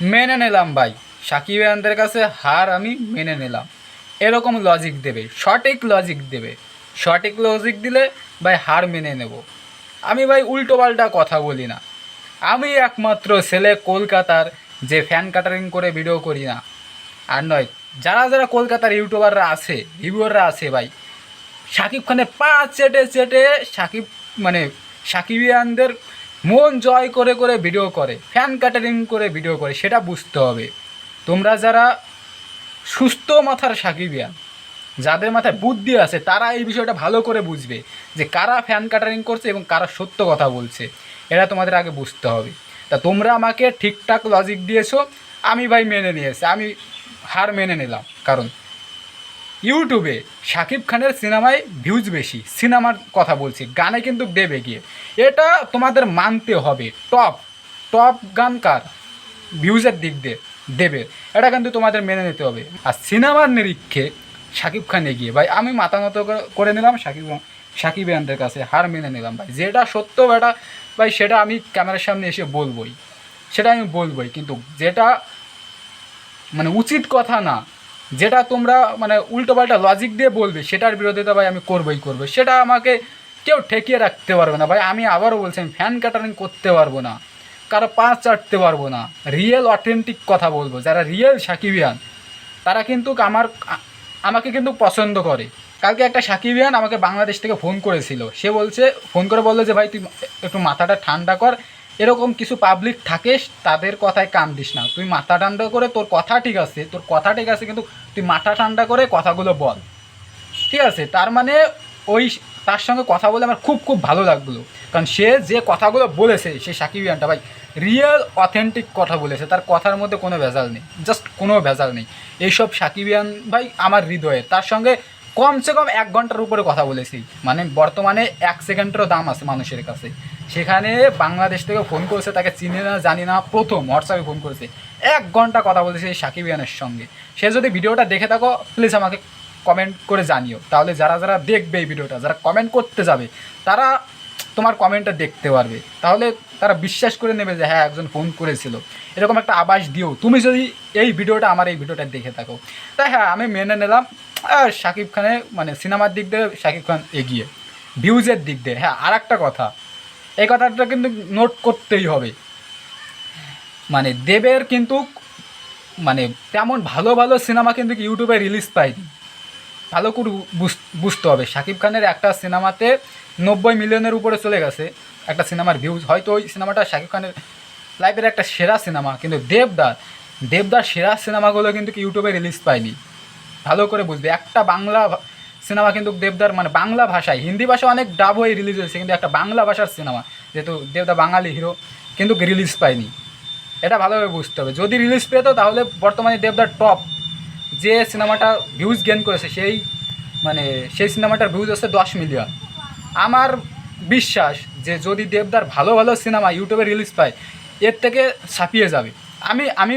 মেনে নিলাম ভাই। সাকিব আনন্দের কাছে হার আমি মেনে নিলাম। এরকম লজিক দেবে, সঠিক লজিক দেবে। সঠিক লজিক দিলে ভাই হার মেনে নেব। আমি ভাই উল্টো পাল্টা কথা বলি না। আমি একমাত্র ছেলে কলকাতার যে ফ্যান কাটারিং করে ভিডিও করি না। আর নয়, যারা যারা কলকাতার ইউটিউবাররা আছে রিভিউয়াররা আছে ভাই, সাকিব খানের পা চেটে চেটে সাকিব মানে সাকিবিয়ানদের মন জয় করে করে ভিডিও করে ফ্যান কাটারিং করে ভিডিও করে, সেটা বুঝতে হবে। তোমরা যারা সুস্থ মাথার সাকিবিয়ান যাদের মাথায় বুদ্ধি আছে, তারা এই বিষয়টা ভালো করে বুঝবে যে কারা ফ্যান কাটারিং করছে এবং কারা সত্য কথা বলছে। এটা তোমাদের আগে বুঝতে হবে। তা তোমরা আমাকে ঠিকঠাক লজিক দিয়েছ, আমি ভাই মেনে নিয়েছি, আমি হার মেনে নিলাম। কারণ ইউটিউবে শাকিব খানের সিনেমায় ভিউজ বেশি, সিনেমার কথা বলছি, গানে কিন্তু দেবে গিয়ে। এটা তোমাদের মানতে হবে। টপ টপ গান কার? ভিউজের দিক দিয়ে দেবে। এটা কিন্তু তোমাদের মেনে নিতে হবে। আর সিনেমার নিরীক্ষে শাকিব খান এগিয়ে। ভাই, আমি মাথা করে- নিলাম শাকিব শাকিব খানদের কাছে, হার মেনে নিলাম ভাই। যেটা সত্য বেটা ভাই, সেটা আমি ক্যামেরার সামনে এসে বলবই। সেটা আমি বলবই, কিন্তু যেটা মানে উচিত কথা না যেটা তোমরা মানে উল্টোপাল্টা লজিক দিয়ে বলবে, সেটার বিরোধিতা ভাই আমি করবোই করব। সেটা আমাকে কেউ ঠেকিয়ে রাখতে পারবে না ভাই। আমি আবারও বলছি, আমি ফ্যান কাটারিং করতে পারব না। কারও পাঁচ চাটতে পারব না। রিয়েল অথেন্টিক কথা বলব। যারা রিয়েল সাকিবিয়ান, তারা কিন্তু আমার, আমাকে কিন্তু পছন্দ করে। কালকে একটা সাকিবিয়ান আমাকে বাংলাদেশ থেকে ফোন করেছিল। সে বলছে, ফোন করে বলল যে, ভাই, তুই একটু মাথাটা ঠান্ডা কর। এরকম কিছু পাবলিক থাকে তাদের কথায় কান দিস না। তুই মাথা ঠান্ডা করে তোর কথা ঠিক আছে, তোর কথা ঠিক আছে কিন্তু তুই মাথা ঠান্ডা করে কথাগুলো বল। ঠিক আছে? তার মানে ওই তার সঙ্গে কথা বলে আমার খুব খুব ভালো লাগল। কারণ সে যে কথাগুলো বলেছে, সে সাকিব সাকিবিয়ানটা ভাই রিয়েল অথেন্টিক কথা বলেছে। তার কথার মধ্যে কোনো ভেজাল নেই জাস্ট কোনো ভেজাল নেই। এইসব সাকিবিয়ান ভাই, আমার হৃদয়ে তার সঙ্গে কমসে কম এক ঘণ্টার উপরে কথা বলেছি। মানে বর্তমানে এক সেকেন্ডেরও দাম আছে মানুষের কাছে। সেখানে বাংলাদেশ থেকে ফোন করেছে, তাকে চিনে না, জানি না, প্রথম হোয়াটসঅ্যাপে ফোন করেছে। এক ঘণ্টা কথা বলেছে এই সাকিবিয়ানের সঙ্গে। সে যদি ভিডিওটা দেখে থাকো প্লিজ আমাকে কমেন্ট করে জানিও। তাহলে যারা যারা দেখবে এই ভিডিওটা, যারা কমেন্ট করতে যাবে, তারা তোমার কমেন্টটা দেখতে পারবে। তাহলে তারা বিশ্বাস করে নেবে যে হ্যাঁ একজন ফোন করেছিল। এরকম একটা আবাস দিও। তুমি যদি এই ভিডিওটা, আমার এই ভিডিওটা দেখে থাকো। তাই হ্যাঁ আমি মেনে নিলাম। শাকিব খানের মানে সিনেমার দিক দিয়ে শাকিব খান এগিয়ে। ভিউজের দিক দিয়ে। হ্যাঁ আর একটা কথা। এই কথাটা কিন্তু নোট করতেই হবে। মানে দেবের কিন্তু মানে তেমন ভালো ভালো সিনেমা কিন্তু ইউটিউবে রিলিজ পায়নি। ভালো করে বুঝ- বুঝতে হবে। শাকিব খানের একটা সিনেমাতে নব্বই মিলিয়নের উপরে চলে গেছে। একটা সিনেমার ভিউজ হয়তো ওই সিনেমাটা শাকিব খানের লাইফের একটা সেরা সিনেমা। কিন্তু দেবদার দেবদার সেরা সিনেমাগুলো কিন্তু ইউটিউবে রিলিজ পায়নি। ভালো করে বুঝবে। একটা বাংলা সিনেমা কিন্তু দেবদার মানে বাংলা ভাষায়, হিন্দি ভাষা অনেক ডাব হয়ে রিলিজ হয়েছে, কিন্তু একটা বাংলা ভাষার সিনেমা, যেহেতু দেবদা বাঙালি হিরো কিন্তু রিলিজ পায়নি। এটা ভালোভাবে বুঝতে হবে। যদি রিলিজ পেত, তাহলে বর্তমানে দেবদার টপ যে সিনেমাটা ভিউজ গেন করেছে, সেই মানে সেই সিনেমাটার ভিউজ হচ্ছে দশ মিলিয়ন আমার বিশ্বাস যে যদি দেবদার ভালো ভালো সিনেমা ইউটিউবে রিলিজ পায়, এর থেকে ছাপিয়ে যাবে। আমি আমি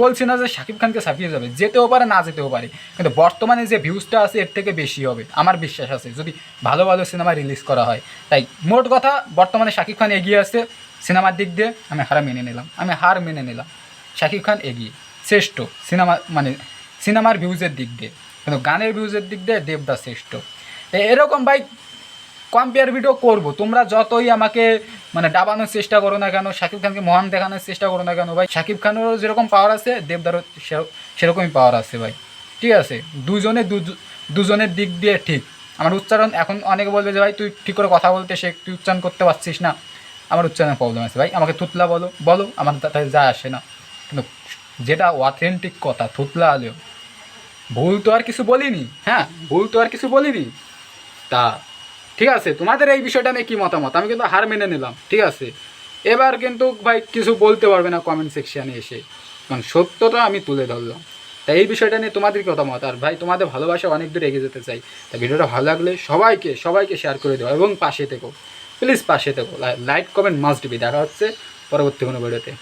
বলছি না যে শাকিব খানকে ছাপিয়ে যাবে, যেতেও পারে, না যেতেও পারে। কিন্তু বর্তমানে যে ভিউজটা আছে, এর থেকে বেশি হবে, আমার বিশ্বাস আছে। যদি ভালো ভালো সিনেমা রিলিজ করা হয়। তাই মোট কথা, বর্তমানে শাকিব খান এগিয়ে আছে সিনেমার দিক দিয়ে, আমি হার মেনে নিলাম। আমি হার মেনে নিলাম। শাকিব খান এগিয়ে, শ্রেষ্ঠ সিনেমা মানে সিনেমার ভিউজের দিক দিয়ে। কিন্তু গানের ভিউজের দিক দিয়ে দেবদা শ্রেষ্ঠ। এরকম ভাই কম্পেয়ার ভিডিও করব। তোমরা যতই আমাকে মানে ডাবানোর চেষ্টা করো না কেন, শাকিব খানকে মহান দেখানোর চেষ্টা করো না কেন, ভাই। শাকিব খানেরও যেরকম পাওয়ার আছে, দেবদারও সেরকমই পাওয়ার আছে, ভাই। ঠিক আছে? দুজনে দুজনের দিক দিয়ে ঠিক। আমার উচ্চারণ এখন অনেকে বলবে যে, ভাই, তুই ঠিক করে কথা বলতে সে তুই উচ্চারণ করতে পারছিস না। আমার উচ্চারণের প্রবলেম আছে, ভাই। আমাকে থুতলা বলো। বলো, আমার তাতে যা আসে না। কিন্তু যেটা অথেন্টিক কথা, থুতলা আলেও। ভুল তো আর কিছু বলিনি হ্যাঁ? ভুল তো আর কিছু বলিনি। তা ঠিক আছে, তোমাদের এই বিষয়টা নিয়ে কী মতামত? আমি কিন্তু হার মেনে নিলাম, ঠিক আছে। এবার কিন্তু ভাই কিছু বলতে পারবে না কমেন্ট সেকশানে এসে। কারণ সত্যটা আমি তুলে ধরলাম। তাই এই বিষয়টা নিয়ে তোমাদের মতামত। আর ভাই, তোমাদের ভালোবাসা অনেক দূর এগিয়ে যেতে চাই। তা ভিডিওটা ভালো লাগলে সবাইকে সবাইকে শেয়ার করে দেওয়া এবং পাশে থেকো। প্লিজ পাশে থেকো। লাইক কমেন্ট মাস্ট বি দেখা হচ্ছে পরবর্তী কোনো ভিডিওতে